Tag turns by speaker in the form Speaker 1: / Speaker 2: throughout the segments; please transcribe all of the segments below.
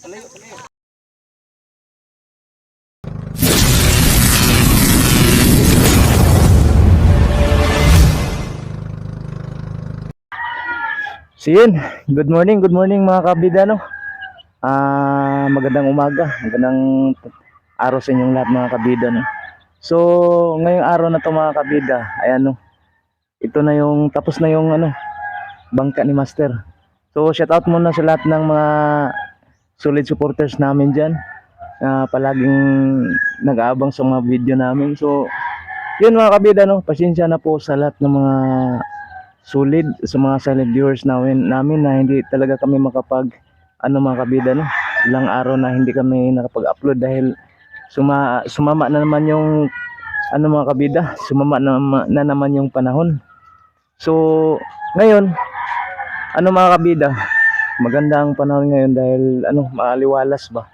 Speaker 1: So yun, good morning, good morning mga kabida no. Ah, magandang umaga, magandang araw sa inyong lahat mga kabida. So, ngayong araw na to mga kabida, ayan no. Ito na yung tapos na yung ano, bangka ni Master. So, shout out muna sa lahat ng mga solid supporters namin diyan. na palaging nag-aabang sa mga video namin. So, yun mga kabida no, pasensya na po sa lahat ng mga sulit sa mga silent viewers namin, namin na hindi talaga kami makapag ano mga kabida no ilang araw na hindi kami nakapag-upload dahil suma, sumama na naman yung ano mga kabida sumama na, na naman yung panahon so ngayon ano mga kabida maganda ang panahon ngayon dahil ano maaliwalas ba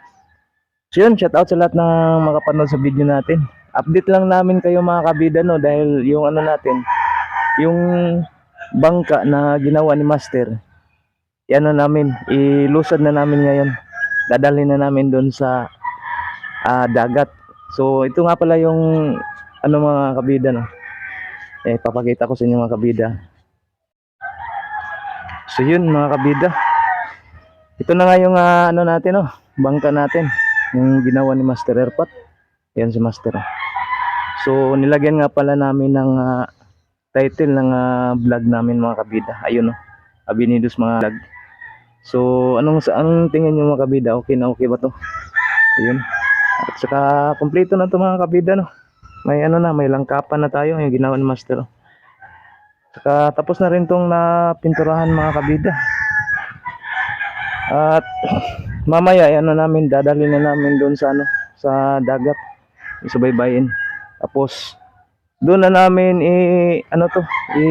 Speaker 1: so yun shout out sa lahat ng makapanood sa video natin update lang namin kayo mga kabida no dahil yung ano natin yung bangka na ginawa ni Master, yan na namin, ilusad na namin ngayon. Dadalhin na namin doon sa ah, dagat. So, ito nga pala yung ano mga kabida, no? Eh, papakita ko sa inyo mga kabida. So, yun mga kabida. Ito na nga yung ah, ano natin, no? Bangka natin. Yung ginawa ni Master Airpot. Yan si Master. oh. So, nilagyan nga pala namin ng ah, title ng ah, vlog namin mga kabida. Ayun no. Abinidos mga vlog. So, anong anong tingin niyo mga kabida? Okay na okay ba 'to? Ayun. At saka kompleto na 'to mga kabida no. May ano na, may langkapan na tayo yung ginawa ni Master. oh. Saka tapos na rin tong napinturahan mga kabida. At mamaya ay ano namin dadalhin na namin doon sa ano sa dagat. Isubaybayin. Tapos doon na namin i ano to i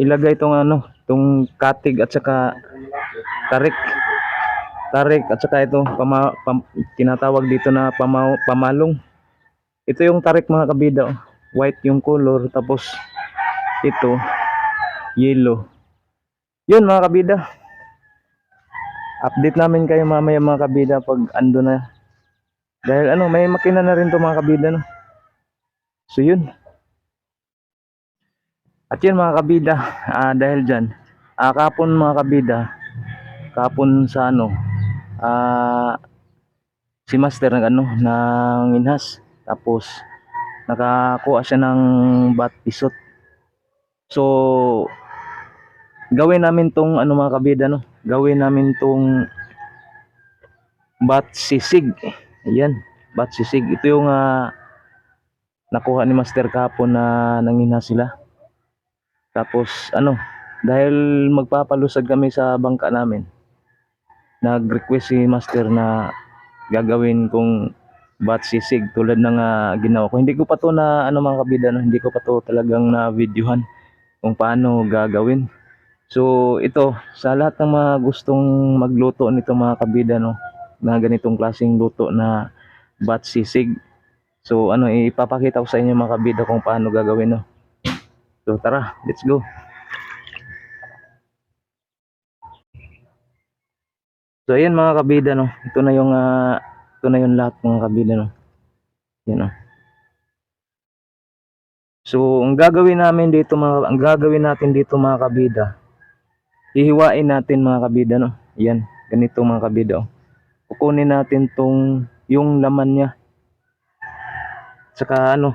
Speaker 1: ilagay itong ano itong katig at saka tarik tarik at saka ito pama, pam, tinatawag dito na pama, pamalong ito yung tarik mga kabida oh. white yung color tapos ito yellow yun mga kabida update namin kayo mamaya mga kabida pag ando na dahil ano, may makina na rin to mga kabida no. So yun. At yun mga kabida, ah, dahil dyan, ah, kapon mga kabida, kapon sa ano, ah, si Master ng ano, ng inhas. Tapos, nakakuha siya ng bat pisot. So, gawin namin tong ano mga kabida no, gawin namin tong bat sisig. Ayan, bat sisig. Ito yung ah, nakuha ni Master kahapon na nangina sila. Tapos ano, dahil magpapalusad kami sa bangka namin, nag-request si Master na gagawin kong bat sisig tulad ng ah, ginawa ko. Hindi ko pa to na ano mga kabida, no? hindi ko pa to talagang na videohan kung paano gagawin. So ito, sa lahat ng mga gustong magluto nito mga kabida, no? na ganitong klaseng luto na bat sisig. So ano ipapakita ko sa inyo mga kabida kung paano gagawin no. So tara, let's go. So ayan mga kabida no. Ito na yung ah, ito na yung lahat mga kabida no. Yan no. So ang gagawin namin dito mga ang gagawin natin dito mga kabida. Hihiwain natin mga kabida no. Yan, ganito mga kabida oh. Kukunin natin tong yung laman niya. Saka ano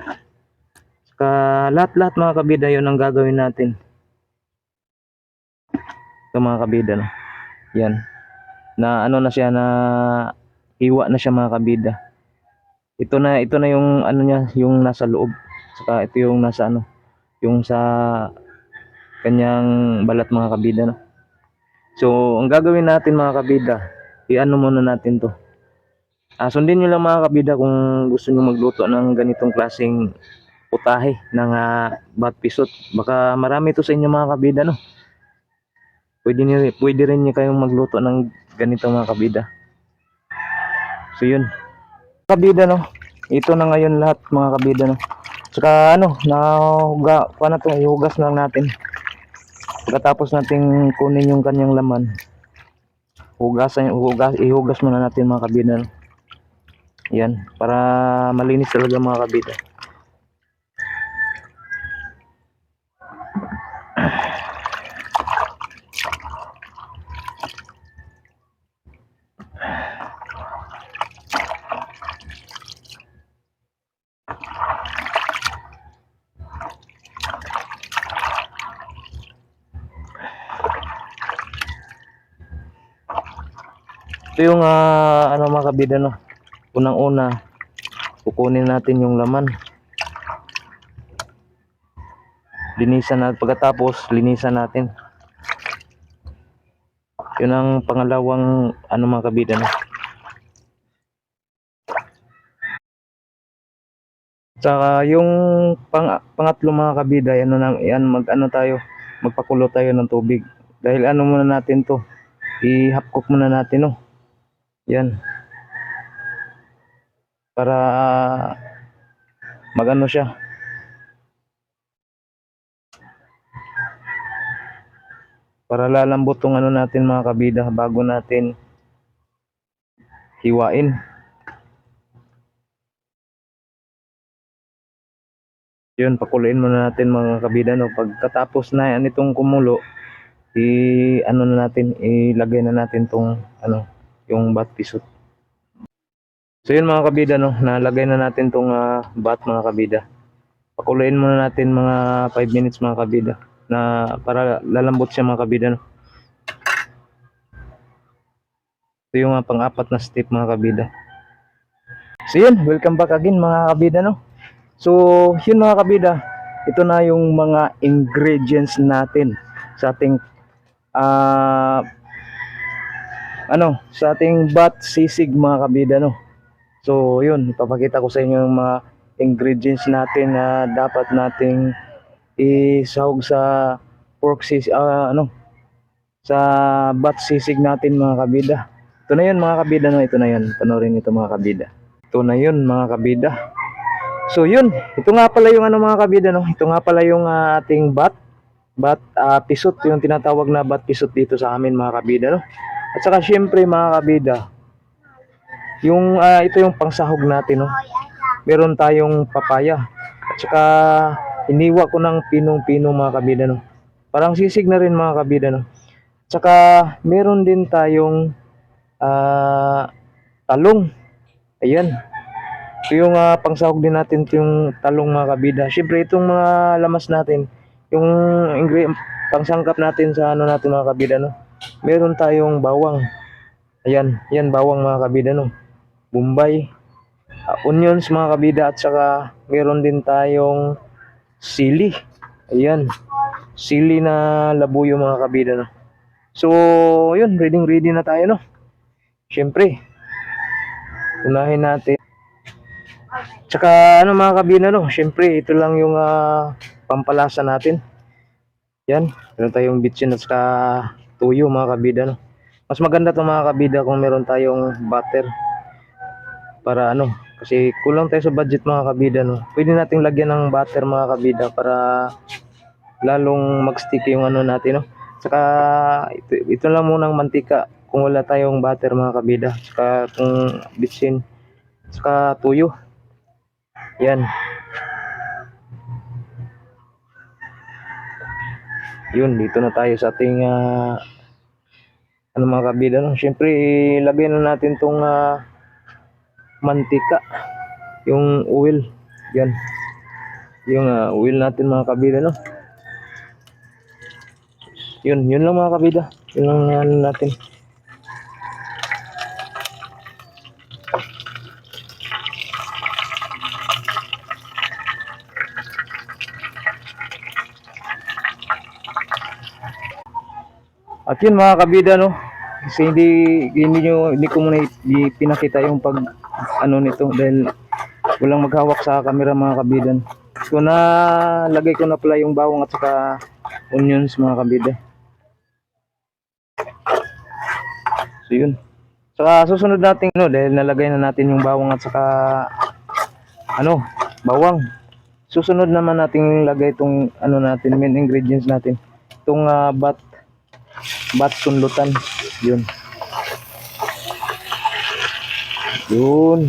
Speaker 1: saka lahat lahat mga kabida yun ang gagawin natin. Ito mga kabida no? Yan na ano na siya na hiwa na siya mga kabida. Ito na ito na yung ano niya yung nasa loob. Saka ito yung nasa ano yung sa kanyang balat mga kabida no so ang gagawin natin mga kabida i-ano muna natin to. Ah, sundin nyo lang mga kabida kung gusto nyo magluto ng ganitong klaseng putahe ng uh, bat pisot. Baka marami to sa inyo mga kabida no. Pwede, nyo, pwede rin nyo kayong magluto ng ganito mga kabida. So yun. Kabida no. Ito na ngayon lahat mga kabida no. Saka ano, nahuga, paano to, ihugas lang natin. Pagkatapos nating kunin yung kanyang laman hugasan, hugas, ihugas muna natin mga kabida. no? Yan, para malinis talaga mga kabida. Ito yung ah, ano mga kabida no. Unang-una, kukunin natin yung laman. Linisan natin pagkatapos linisan natin. Yun ang pangalawang ano mga kabida no. Saka yung pang, pangatlo mga kabida, yan, nang, yan mag ano tayo, magpakulo tayo ng tubig. Dahil ano muna natin to, i-half muna natin no. Yan. Para magano siya. Para lalambot tong ano natin mga kabida bago natin hiwain. Yun, pakuluin muna natin mga kabida no. Pagkatapos na yan itong kumulo, i ano na natin, ilagay na natin tong ano, yung bat pisot. So yun mga kabida no, nalagay na natin tong ah, bat mga kabida. Pakuluin muna natin mga 5 minutes mga kabida na para lalambot siya mga kabida no. Ito yung ah, pang-apat na step mga kabida. So yun, welcome back again mga kabida no. So yun mga kabida, ito na yung mga ingredients natin sa ating ah ano, sa ating bat sisig mga kabida no. So, yun, ipapakita ko sa inyo yung mga ingredients natin na dapat nating isahog sa pork sisig, ah, ano, sa bat sisig natin mga kabida. Ito na yun mga kabida no, ito na yun. Panorin ito mga kabida. Ito na yun mga kabida. So yun, ito nga pala yung ano mga kabida no, ito nga pala yung ah, ating bat bat ah, pisot, yung tinatawag na bat pisot dito sa amin mga kabida no. At saka syempre mga kabida, yung ah, ito yung pangsahog natin no. Meron tayong papaya. At saka iniwa ko ng pinong-pino mga kabida no. Parang sisig na rin mga kabida no. At saka meron din tayong ah, talong. Ayan. Ito yung ah, pangsahog din natin ito yung talong mga kabida. Syempre itong mga lamas natin, yung ingre pangsangkap natin sa ano natin mga kabida no. Meron tayong bawang. Ayan, yan bawang mga kabida no. Bombay, ah, onions mga kabida at saka meron din tayong sili. Ayan. Sili na labuyo mga kabida no. So, yun, ready ready na tayo no. Syempre, unahin natin. Tsaka ano mga kabina no, syempre ito lang yung ah, pampalasa natin. Yan, meron tayong bitchin at saka tuyo mga kabida no. Mas maganda to mga kabida kung meron tayong butter. Para ano, kasi kulang tayo sa budget mga kabida no. Pwede nating lagyan ng butter mga kabida para lalong magstick yung ano natin no. Saka ito, ito lang munang mantika kung wala tayong butter mga kabida. Saka kung bitchin, saka tuyo. Yan. Yun, dito na tayo sa ating ah, ano mga kabida no. Syempre, ilagay na natin tong ah, mantika, yung oil. Yan. Yung ah, oil natin mga kabida no. Yun, yun lang mga kabida. Yun lang ano natin. At yun mga kabida no. Kasi hindi hindi nyo, hindi ko muna pinakita yung pag ano nito dahil walang maghawak sa camera mga kabidan. So na lagay ko na pala yung bawang at saka onions mga kabida. So yun. Saka susunod natin no dahil nalagay na natin yung bawang at saka ano, bawang. Susunod naman natin lagay itong ano natin, main ingredients natin. Itong ah, bat bat sunlutan. Yun. Yun.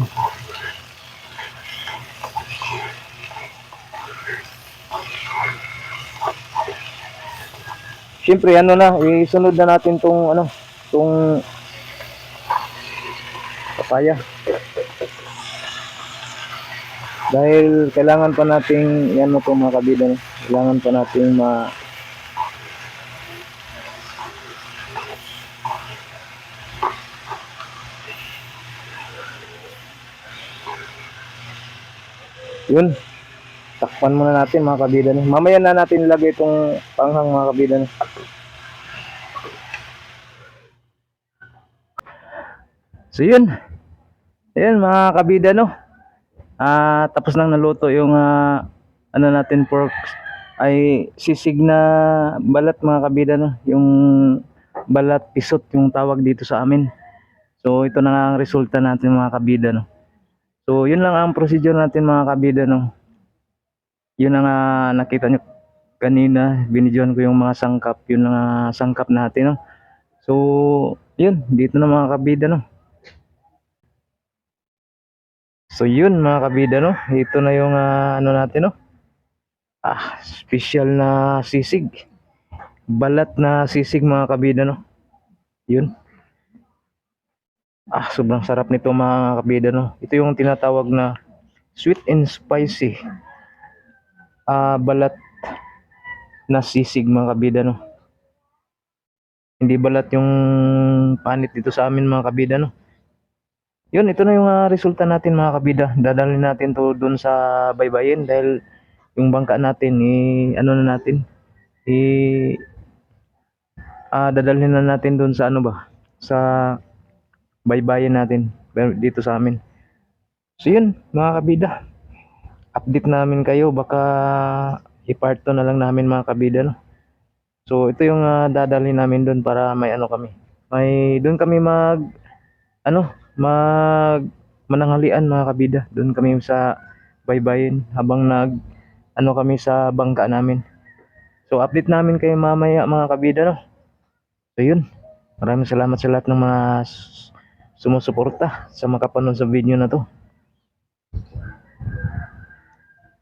Speaker 1: Siyempre, ano na, isunod na natin tong ano, tong papaya. Dahil kailangan pa nating, yan mo mga kabida, kailangan pa nating ma Yun. Takpan muna natin mga kabida. no? Mamaya na natin ilagay itong panghang mga kabida. no? So yun. Ayun mga kabida no. Ah, tapos nang naluto yung ah, ano natin pork ay sisig na balat mga kabida no. Yung balat pisot yung tawag dito sa amin. So ito na nga ang resulta natin mga kabida no. So yun lang ang procedure natin mga kabida no. Yun ang ah, nakita nyo kanina, binidyohan ko yung mga sangkap, yun ang ah, sangkap natin no. So yun, dito na mga kabida no. So yun mga kabida no, ito na yung ah, ano natin no. Ah, special na sisig. Balat na sisig mga kabida no. Yun. Ah, sobrang sarap nito mga kabida no. Ito yung tinatawag na sweet and spicy. Ah, balat na sisig mga kabida no. Hindi balat yung panit dito sa amin mga kabida no. Yun, ito na yung ah, resulta natin mga kabida. Dadalhin natin to doon sa baybayin dahil yung bangka natin, i ano na natin, i ah dadalhin na natin doon sa ano ba, sa baybayin natin dito sa amin. So yun, mga kabida. Update namin kayo, baka i-part 2 na lang namin mga kabida. No? So ito yung ah, dadalhin namin doon para may ano kami. May doon kami mag ano, mag mananghalian mga kabida. Doon kami sa baybayin habang nag ano kami sa bangka namin. So update namin kayo mamaya mga kabida no. So yun. Maraming salamat sa lahat ng mga sumusuporta sa makapanood sa video na to.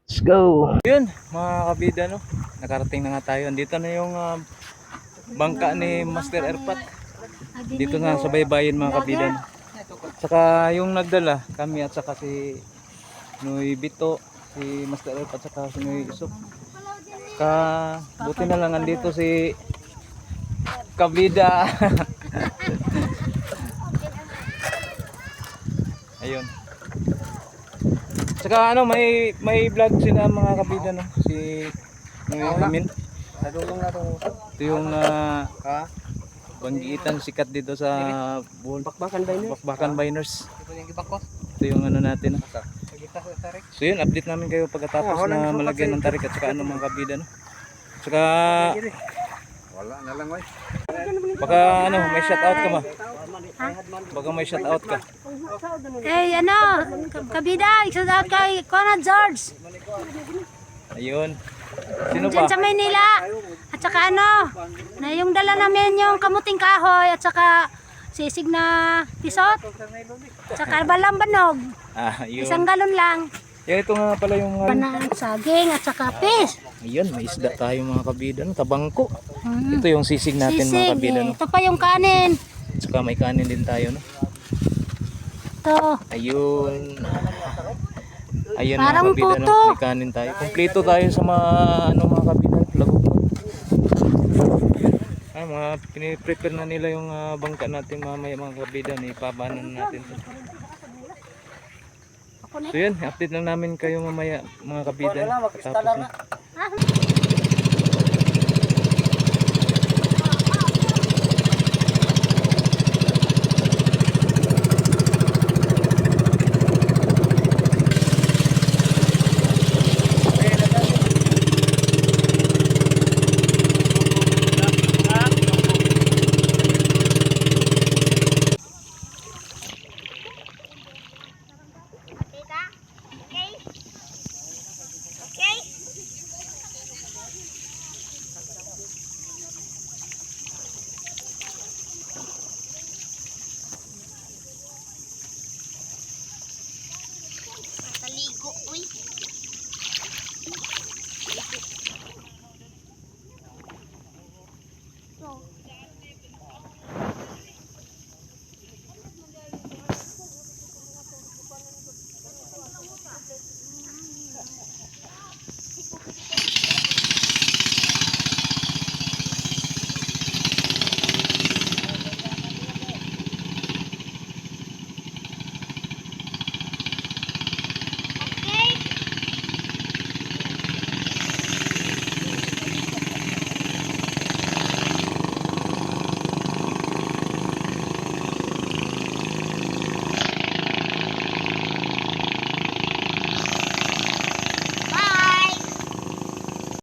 Speaker 1: Let's go! Yun, mga kabida no. Nakarating na nga tayo. Andito na yung ah, bangka ni Master Erpat. Dito na sa baybayin mga kabida. no. Saka yung nagdala, kami at saka si Noy Bito, si Master Erpat at saka si Noy Isok. Ka buti na lang andito si Kabida. Ayun. Saka ano, may may vlog sila mga kabida no. Si Noy Amin.
Speaker 2: Nadulong na itong
Speaker 1: Ito yung na
Speaker 2: ha?
Speaker 1: banggitan sikat dito sa buhol
Speaker 2: Bakbakan ba yun?
Speaker 1: Bakbakan Biners.
Speaker 2: Ito yung
Speaker 1: ano natin. no. So yun, update namin kayo pagkatapos
Speaker 2: Oh,
Speaker 1: na malagyan ng tarik at saka ano mga kabida no. Saka
Speaker 2: Wala na lang, oy.
Speaker 1: baka ano, may shout out ka ba? Baka may shout out ka.
Speaker 3: Eh, ano, kabida, shout out kay Conrad George.
Speaker 1: Ayun. Sino pa?
Speaker 3: Diyan sa Maynila. At saka ano, na yung dala namin yung kamuting kahoy at saka sisig na pisot. At saka balang banog.
Speaker 1: Ah, ayun.
Speaker 3: Isang galon lang.
Speaker 1: Yan ito nga pala yung ano.
Speaker 3: Panang saging at saka fish.
Speaker 1: Ayun, may isda tayo mga kabida no, tabangko.
Speaker 3: Mm.
Speaker 1: Ito yung sisig natin mga
Speaker 3: Sisig.
Speaker 1: kabida
Speaker 3: eh.
Speaker 1: no.
Speaker 3: Ito pa yung kanin.
Speaker 1: Saka may kanin din tayo no.
Speaker 3: Ito.
Speaker 1: Ayun. Ayun
Speaker 3: Parang
Speaker 1: mga kabida no,
Speaker 3: puto.
Speaker 1: may kanin tayo. Kompleto tayo sa mga ano mga kabida, lagok mo. Ay, mga piniprepare na nila yung ah, bangka natin mamaya mga kabida, may pabanan na natin to. So yun, update lang namin kayo mamaya mga kabida. Tapos na.